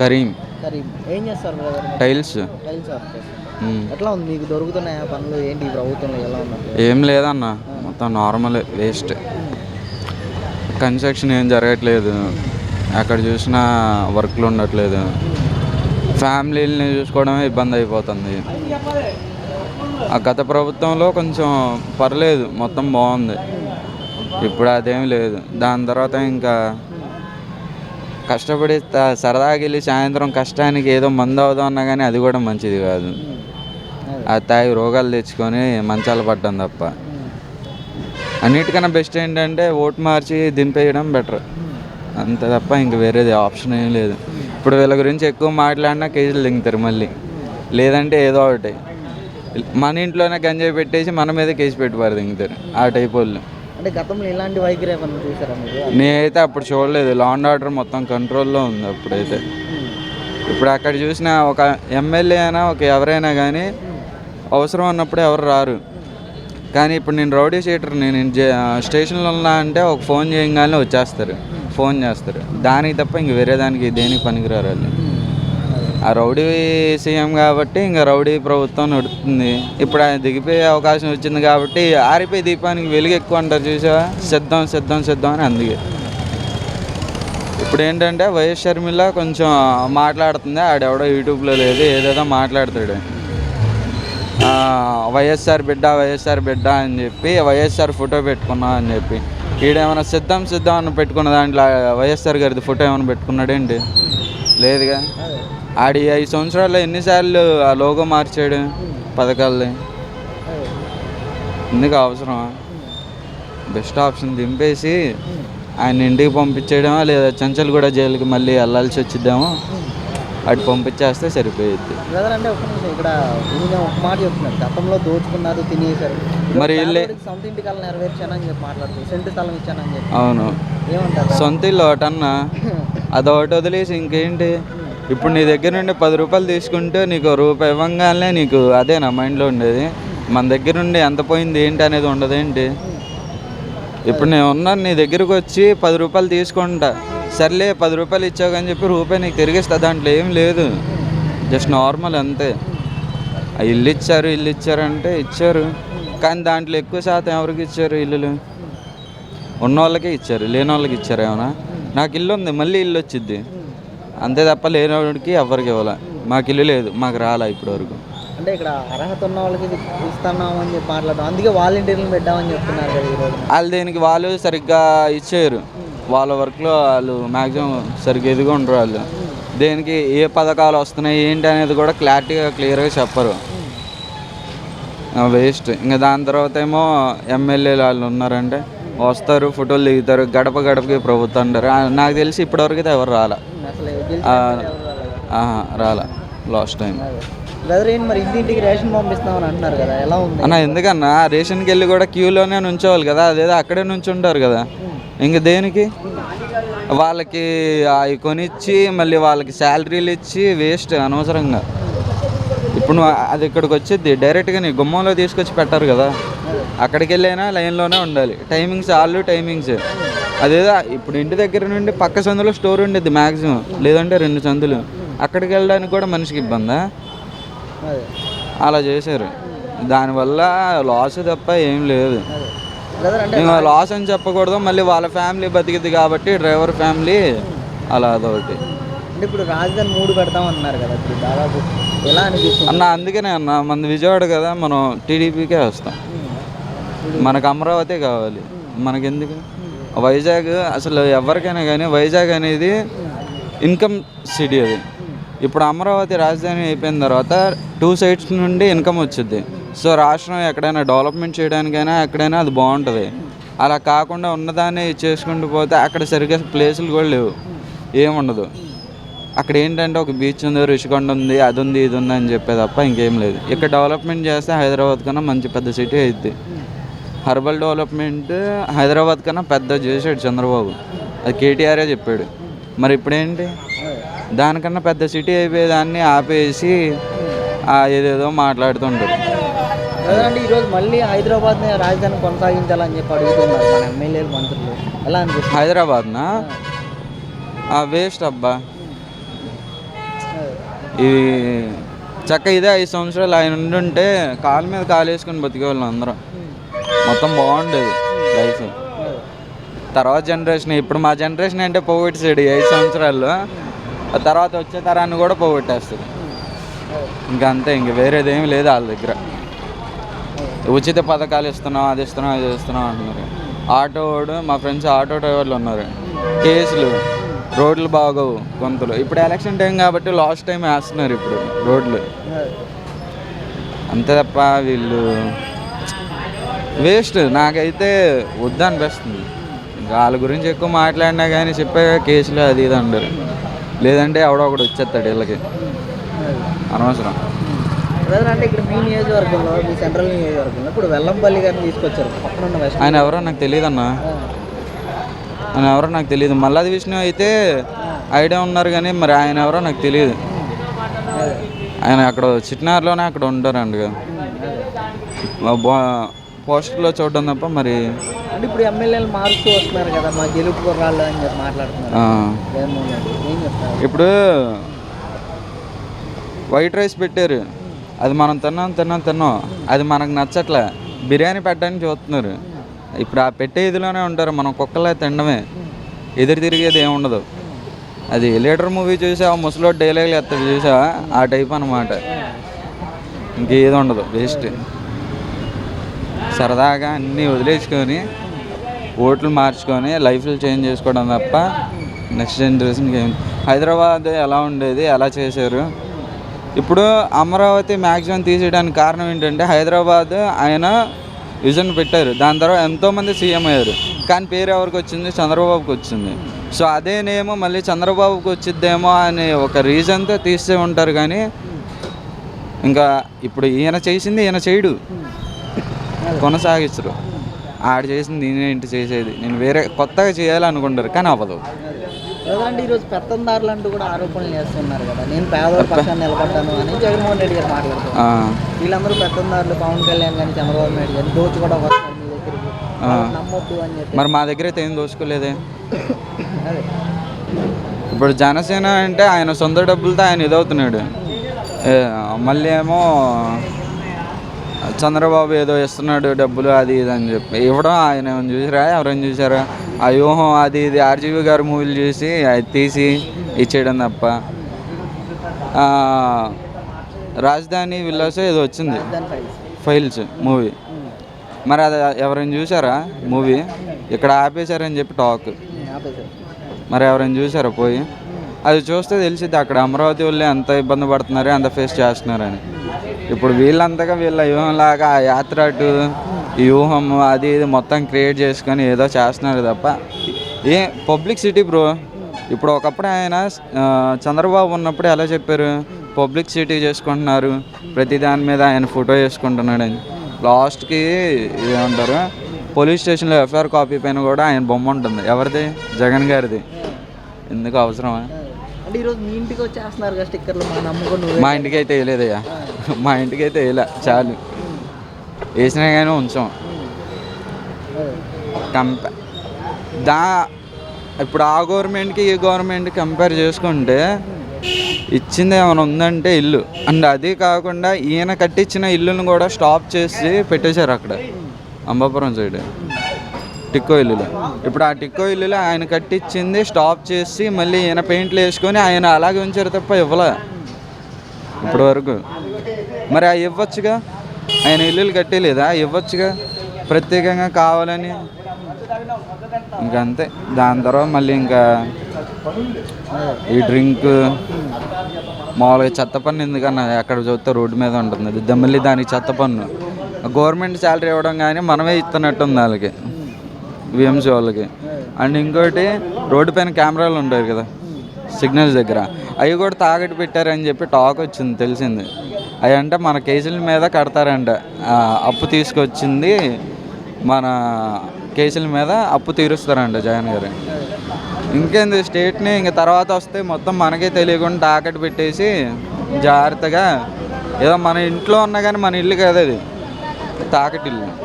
కరీం. కరీం. ఏం చేస్తారు brother tiles. Tiles. ఎట్లా ఉంది? మీకు దొరుకుతున్నాయా పనులు? ఏంటి ప్రభుత్వంలో ఎలా ఏం లేదన్న. మొత్తం నార్మల్ వేస్ట్ కన్స్ట్రక్షన్ ఏం జరగట్లేదు. ఎక్కడ చూసినా వర్క్లు ఉండట్లేదు. ఫ్యామిలీని చూసుకోవడమే ఇబ్బంది అయిపోతుంది. ఆ గత ప్రభుత్వంలో కొంచెం పర్లేదు. మొత్తం బాగుంది. ఇప్పుడు అదేం లేదు. దాని తర్వాత ఇంకా కష్టపడి సరదాగా వెళ్ళి సాయంత్రం కష్టానికి ఏదో మందు అవుదాం అన్నా కానీ అది కూడా మంచిది కాదు. అది. తాగి రోగాలు తెచ్చుకొని మంచాలు పడ్డం తప్ప. అన్నిటికన్నా బెస్ట్ ఏంటంటే ఓటు మార్చి దింపేయడం బెటర్. అంతే తప్ప ఇంక వేరేది ఆప్షన్ ఏం లేదు. ఇప్పుడు వీళ్ళ గురించి ఎక్కువ మాట్లాడినా కేసులు దింగుతారు మళ్ళీ. లేదంటే ఏదో ఒకటి. మన ఇంట్లోనే గంజాయి పెట్టేసి మన మీద కేసు పెట్టువారు దింగుతారు ఆ టైప్ వాళ్ళు. అంటే గతంలో ఇలాంటి వైఖరి ఏమన్నా చూసారా మీరు? నేనైతే అప్పుడు చూడలేదు. లా అండ్ ఆర్డర్ మొత్తం కంట్రోల్లో ఉంది అప్పుడైతే. ఇప్పుడు అక్కడ చూసిన ఒక ఎమ్మెల్యే అయినా ఒక ఎవరైనా కానీ అవసరం ఉన్నప్పుడు ఎవరు రారు. కానీ ఇప్పుడు నేను రౌడీ షీటర్ నేను స్టేషన్లో ఉన్నా అంటే ఒక ఫోన్ చేయగానే వచ్చేస్తారు. ఫోన్ చేస్తారు. దానికి తప్ప ఇంక వేరే దానికి దేనికి పనికిరారు వాళ్ళు. ఆ రౌడీ సీఎం కాబట్టి ఇంకా రౌడీ ప్రభుత్వం నడుతుంది ఇప్పుడు ఆయన దిగిపోయే అవకాశం వచ్చింది కాబట్టి ఆరిపోయి దీపానికి వెలుగు ఎక్కువ అంటారు చూసావా? సిద్ధం సిద్ధం సిద్ధం అని అందుకే. ఇప్పుడు ఏంటంటే వైఎస్ షర్మిల కొంచెం మాట్లాడుతుంది. ఆడెవడో యూట్యూబ్లో లేదు ఏదేదో మాట్లాడతాడు. వైఎస్ఆర్ బిడ్డ వైఎస్ఆర్ బిడ్డ అని చెప్పి వైఎస్ఆర్ ఫోటో పెట్టుకున్నా అని చెప్పి. ఈడేమైనా సిద్ధం సిద్ధం అని పెట్టుకున్న దాంట్లో వైఎస్ఆర్ గారిది ఫోటో ఏమైనా పెట్టుకున్నాడేంటి? లేదుగా. ఆడి ఐదు సంవత్సరాల్లో ఎన్నిసార్లు ఆ లోగో మార్చాడు పథకాలది అదే ఎందుకు అవసరం బెస్ట్ ఆప్షన్ దింపేసి ఆయన ఇంటికి పంపించేయడమా లేదా చంచల్ కూడా జైలుకి మళ్ళీ వెళ్ళాల్సి వచ్చిద్దామో? అటు పంపించేస్తే అంటే నిమిషం ఇక్కడ ఈయన ఒక మాట చెప్తున్నాడు. గతంలో దోచుకున్నారు తినేశారు. మరి వీళ్ళే- పేదవాడికి సొంత ఇంటి కళ నెరవేర్చానని చెప్పి మాట్లాడుతుంది సెంటు స్థలం ఇచ్చానని చెప్పి. అవును. సొంత ఇల్లు ఒకటన్నా అదొకటి వదిలేసి ఇంకేంటి? ఇప్పుడు నీ దగ్గర నుండి పది రూపాయలు తీసుకుంటే నీకు రూపాయి ఇవ్వగానే నీకు అదే నా మైండ్లో ఉండేది? మన దగ్గర నుండి ఎంత పోయింది ఏంటి అనేది ఉండదేంటి ఇప్పుడు నేను ఉన్నాను నీ దగ్గరకు వచ్చి పది రూపాయలు తీసుకుంటా. సర్లే పది రూపాయలు ఇచ్చావు అని చెప్పి రూపాయి నీకు తిరిగిస్తా దాంట్లో ఏం లేదు. జస్ట్ నార్మల్ అంతే. ఆ ఇల్లు ఇచ్చారు ఇల్లు ఇచ్చారంటే ఇచ్చారు. కానీ దాంట్లో ఎక్కువ శాతం ఎవరికి ఇచ్చారు ఇల్లులు? ఉన్న వాళ్ళకే ఇచ్చారు లేని వాళ్ళకి ఇచ్చారు ఏమైనా నాకు ఇల్లు ఉంది మళ్ళీ ఇల్లు వచ్చింది అంతే తప్ప లేనివాడికి ఎవరికి ఇవ్వాల. మాకు ఇల్లు లేదు మాకు రాలా ఇప్పటి వరకు అంటే ఇక్కడ అర్హత ఉన్న వాళ్ళకి ఇస్తున్నాం అని చెప్పి మాట్లాడడం అందుకే వాలంటీర్లను పెట్టామని చెప్తున్నారు కదా ఈరోజు వాళ్ళు దేనికి వాళ్ళు సరిగ్గా ఇచ్చారు వాళ్ళ వర్క్లో వాళ్ళు మ్యాక్సిమం సరిగ్గా ఎదిగి ఉండరు వాళ్ళు. దేనికి ఏ పథకాలు వస్తున్నాయి ఏంటి అనేది కూడా క్లారిటీగా క్లియర్గా చెప్పరు. వేస్ట్. ఇంకా దాని తర్వాత ఏమో ఎమ్మెల్యేలు వాళ్ళు ఉన్నారంటే వస్తారు ఫోటోలు దిగుతారు గడప గడపకి ప్రభుత్వం అంటారు. నాకు తెలిసి ఇప్పటివరకు అయితే ఎవరు రాలా. రాలా. Last time. అదే. బ్రదర్ ఏంటి మరి ఇంటింటికి రేషన్ పంపిస్తామని అంటున్నారు కదా ఎలా ఉంది? అన్న ఎందుకన్నా? రేషన్కి వెళ్ళి కూడా క్యూలోనే నుంచోవాలి కదా అదేదో అక్కడే నుంచి ఉంటారు కదా ఇంక దేనికి? వాళ్ళకి అవి కొనిచ్చి మళ్ళీ వాళ్ళకి శాలరీలు ఇచ్చి వేస్ట్ అనవసరంగా. ఇప్పుడు అది ఇక్కడికి వచ్చింది డైరెక్ట్గా నీ గుమ్మంలో తీసుకొచ్చి పెట్టారు కదా. అక్కడికి వెళ్ళైనా లైన్లోనే ఉండాలి. టైమింగ్స్ ఆళ్ళు టైమింగ్స్. అదేదో ఇప్పుడు ఇంటి దగ్గర నుండి పక్క సందులో స్టోర్ ఉండేది మ్యాక్సిమం లేదంటే రెండు సందులు. అక్కడికి వెళ్ళడానికి కూడా మనిషికి ఇబ్బందా? అలా చేశారు. దానివల్ల లాస్ తప్ప ఏం లేదు. మేము లాస్ అని చెప్పకూడదు మళ్ళీ వాళ్ళ ఫ్యామిలీ బతికింది కాబట్టి డ్రైవర్ ఫ్యామిలీ అలా అదొకటి. అంటే ఇప్పుడు రాజధాని మూడు పెడతామన్నారు కదా ఇప్పుడు దాదాపు ఎలా అనిపిస్తుంది? అన్న అందుకనే అన్న మన విజయవాడ కదా మనం టీడీపీకే వస్తాం. మనకు అమరావతి కావాలి. మనకెందుకు? వైజాగ్ అసలు ఎవరికైనా కానీ వైజాగ్ అనేది ఇన్కమ్ సిటీ అది. ఇప్పుడు అమరావతి రాజధాని అయిపోయిన తర్వాత టూ సైడ్స్ నుండి ఇన్కమ్ వచ్చింది సో రాష్ట్రం ఎక్కడైనా డెవలప్మెంట్ చేయడానికైనా ఎక్కడైనా అది బాగుంటుంది. అలా కాకుండా ఉన్నదాన్ని చేసుకుంటూ పోతే అక్కడ సరిగ్గా ప్లేసులు కూడా లేవు. ఏముండదు. అక్కడ ఏంటంటే ఒక బీచ్ ఉంది రుషికొండ ఉంది అది ఉంది ఇది ఉంది అని చెప్పే తప్ప ఇంకేం లేదు. ఇక్కడ డెవలప్మెంట్ చేస్తే హైదరాబాద్ కన్నా మంచి పెద్ద సిటీ అయింది హర్బల్ డెవలప్మెంట్ హైదరాబాద్ కన్నా పెద్ద చేసాడు చంద్రబాబు. అది కేటీఆరే చెప్పాడు. మరి ఇప్పుడేంటి? దానికన్నా పెద్ద సిటీ అయిపోయేదాన్ని ఆపేసి ఏదేదో మాట్లాడుతుంటారు అంటే ఈరోజు మళ్ళీ హైదరాబాద్ రాజధాని కొనసాగించాలని చెప్పి అడుగుతున్నారు మన ఎమ్మెల్యేలు మంత్రులు. ఎలా అనిపిస్తుంది? హైదరాబాద్నా? వేస్ట్ అబ్బా. ఈ చక్క ఇదే ఐదు సంవత్సరాలు ఆయన ఉండుంటే కాలు మీద కాలు వేసుకొని బతికేవాళ్ళం అందరం. మొత్తం బాగుండేది లైఫ్. తర్వాత జనరేషన్ ఇప్పుడు మా జనరేషన్ అంటే పోగొట్టేసాడు ఈ ఐదు సంవత్సరాల్లో. ఆ తర్వాత వచ్చే తరాన్ని కూడా పోగొట్టేస్తుంది ఇంకా అంతే ఇంక వేరేది ఏమి లేదు వాళ్ళ దగ్గర. ఉచిత పథకాలు ఇస్తున్నాం అది ఇస్తున్నాం అది ఇస్తున్నాం అంటున్నారు. ఆటో వాడు మా ఫ్రెండ్స్ ఆటో డ్రైవర్లు ఉన్నారు. కేసులు రోడ్లు బాగోవు కొంతలు ఇప్పుడు ఎలక్షన్ టైం కాబట్టి లాస్ట్ టైం వేస్తున్నారు ఇప్పుడు రోడ్లు. అంతే తప్ప వీళ్ళు వేస్ట్. నాకైతే వద్దనిపిస్తుంది. ఇంకా వాళ్ళ గురించి ఎక్కువ మాట్లాడినా కానీ చెప్పే కేసులు అది ఇది అంటారు. లేదంటే ఎవడో ఒకడు వచ్చేస్తాడు వీళ్ళకి. అనవసరం. అంటే ఇక్కడ మీ నియోజకవర్గంలో మీ సెంట్రల్ నియోజకవర్గంలో ఇప్పుడు వెల్లంపల్లి గారిని తీసుకొచ్చారు. వెస్ట్ ఆయన ఎవరో నాకు తెలియదన్నా ఆయన ఎవరో నాకు తెలియదు మల్లాది విష్ణు అయితే ఐడియా ఉన్నారు కానీ మరి ఆయన ఎవరో నాకు తెలియదు ఆయన అక్కడ చిట్నార్లోనే అక్కడ ఉంటారండి పోస్టర్లో చూడడం తప్ప మరి అంటే ఇప్పుడు ఎమ్మెల్యేలు మారుస్తూ వస్తున్నారు కదా మా గెలుపు కుర్రాళ్ళు అని చెప్పి మాట్లాడుతున్నారు. ఆ, జగన్మోహన్ రెడ్డి ఏం చెప్తారు? ఇప్పుడు వైట్ రైస్ పెట్టారు. అది మనం తిన్నాం తిన్నాం తిన్నాం. అది మనకు నచ్చట్లే. బిర్యానీ పెట్టడానికి చూస్తున్నారు. ఇప్పుడు ఆ పెట్టే ఇదిలోనే ఉంటారు. మనం కుక్కలే తినడమే. ఎదురు తిరిగేది ఏమి ఉండదు. అది లీడర్ మూవీ చూసా ముసలోడు డైలాగులు ఎత్తాడు. చూసా ఆ టైప్ అనమాట ఇంకేది ఉండదు. వేస్ట్ సరదాగా అన్నీ వదిలేసుకొని ఓట్లు మార్చుకొని లైఫ్లు చేంజ్ చేసుకోవడం తప్ప నెక్స్ట్ జనరేషన్కి ఏం హైదరాబాద్ ఎలా ఉండేది ఎలా చేశారు? ఇప్పుడు అమరావతి మ్యాక్సిమం తీసేయడానికి కారణం ఏంటంటే హైదరాబాద్ ఆయన విజన్ పెట్టారు. దాని తర్వాత ఎంతోమంది సీఎం అయ్యారు. కానీ పేరు ఎవరికి వచ్చింది? చంద్రబాబుకి వచ్చింది. సో అదేనేమో మళ్ళీ చంద్రబాబుకి వచ్చిద్దేమో అనే ఒక రీజన్తో తీస్తే ఉంటారు కానీ ఇంకా ఇప్పుడు ఈయన చేసింది ఈయన చేయడు. కొనసాగిస్తారు ఆడు చేసింది నేనే ఇంటి చేసేది. నేను వేరే కొత్తగా చేయాలనుకుంటారు కానీ అవ్వదు. అంటే ఈరోజు పెత్తందారులు అంటూ కూడా ఆరోపణలు చేస్తున్నారు కదా. నేను పేదవాడి పక్షాన్ని నిలబడ్డాను అని జగన్మోహన్ రెడ్డి గారు మాట్లాడుతున్నారు వీళ్ళందరూ పెత్తందారులు పవన్ కళ్యాణ్ కానీ చంద్రబాబు నాయుడు కానీ దోచు కూడా వస్తారు మీ దగ్గరికి నమ్మొద్దు అని చెప్పి. మరి మా దగ్గర అయితే ఏం దోచుకోలేదే? ఇప్పుడు జనసేన అంటే ఆయన సొంత డబ్బులతో ఆయన ఇదవుతున్నాడు. మళ్ళీ ఏమో చంద్రబాబు ఏదో ఇస్తున్నాడు డబ్బులు అది ఇది అని చెప్పి. ఇవ్వడం ఆయన ఏమైనా చూసారా? ఎవరైనా చూసారా? ఆ వ్యూహం అది ఇది. ఆర్జీవి గారు మూవీలు చూసి అది తీసి ఇచ్చేయడం తప్ప. రాజధాని విల్లాస్ ఏదో వచ్చింది. Files movie. మరి అది ఎవరైనా చూసారా? మూవీ. ఇక్కడ ఆపేశారని చెప్పి టాక్. మరి ఎవరైనా చూసారా పోయి? అది చూస్తే తెలిసిద్ది అక్కడ అమరావతి వాళ్ళు ఎంత ఇబ్బంది పడుతున్నారు ఎంత ఫేస్ చేస్తున్నారని. ఇప్పుడు వీళ్ళంతగా వీళ్ళ వ్యూహంలాగా ఆ యాత్ర అటు వ్యూహం అది ఇది మొత్తం క్రియేట్ చేసుకొని ఏదో చేస్తున్నారు తప్ప. ఏ పబ్లిక్ సిటీ బ్రో ఇప్పుడు ఒకప్పుడు ఆయన చంద్రబాబు ఉన్నప్పుడు ఎలా చెప్పారు? పబ్లిక్ సిటీ చేసుకుంటున్నారు ప్రతి దాని మీద ఆయన ఫోటో చేసుకుంటున్నాడని లాస్ట్కి ఏమంటారు? పోలీస్ స్టేషన్లో ఎఫ్ఐఆర్ కాపీ పైన కూడా ఆయన బొమ్మ ఉంటుంది. ఎవరిది? జగన్ గారిది. ఎందుకు అవసరమా? అంటే ఈరోజు మీ ఇంటికి వచ్చేస్తున్నారు కదా స్టిక్కర్లు మా నమ్ముకొని మా ఇంటికి అయితే వేయలేదయ్యా. మా ఇంటికి అయితే వేయలే చాలు. వేసినా కానీ ఉంచాం. కంప దా ఇప్పుడు ఆ గవర్నమెంట్కి ఈ గవర్నమెంట్ కంపేర్ చేసుకుంటే ఇచ్చింది ఏమైనా ఉందంటే ఇల్లు. అండ్ అది కాకుండా ఈయన కట్టించిన ఇల్లును కూడా స్టాప్ చేసి పెట్టేశారు అక్కడ అంబాపురం సైడ్. టిక్కో ఇల్లులో. ఇప్పుడు ఆ టిక్కో ఇల్లులో ఆయన కట్టించింది స్టాప్ చేసి మళ్ళీ ఈయన పెయింట్లు వేసుకొని ఆయన అలాగే ఉంచారు తప్ప ఇవ్వలే. ఇప్పటి వరకు మరి ఆ ఇవ్వచ్చుగా? ఆయన ఇల్లులు కట్టేలేదా? ఇవ్వచ్చుగా? ప్రత్యేకంగా కావాలని? ఇంకంతే అంతే. దాని తర్వాత మళ్ళీ ఇంకా ఈ డ్రింక్ మామూలుగా చెత్త పన్ను ఎందుకన్నా ఎక్కడ చూస్తే రోడ్డు మీద ఉంటుంది. మళ్ళీ దానికి చెత్త పన్ను. గవర్నమెంట్ శాలరీ ఇవ్వడం కానీ మనమే ఇస్తున్నట్టుంది వాళ్ళకి. విఎంసీ వాళ్ళకి. అండ్ ఇంకోటి రోడ్డు పైన కెమెరాలు ఉంటాయి కదా సిగ్నల్స్ దగ్గర. అవి కూడా తాకట్టు పెట్టారని చెప్పి టాక్ వచ్చింది తెలిసింది. అవి అంటే మన కేసుల మీద కడతారంట. అప్పు తీసుకొచ్చింది మన కేసుల మీద అప్పు తీరుస్తారంట జగన్ గారు. ఇంకేంది స్టేట్ని ఇంక తర్వాత వస్తే మొత్తం మనకే తెలియకుండా తాకట్టు పెట్టేసి జాగ్రత్తగా ఏదో మన ఇంట్లో ఉన్నా కానీ మన ఇల్లు కాదు అది. తాకట్టు ఇల్లు.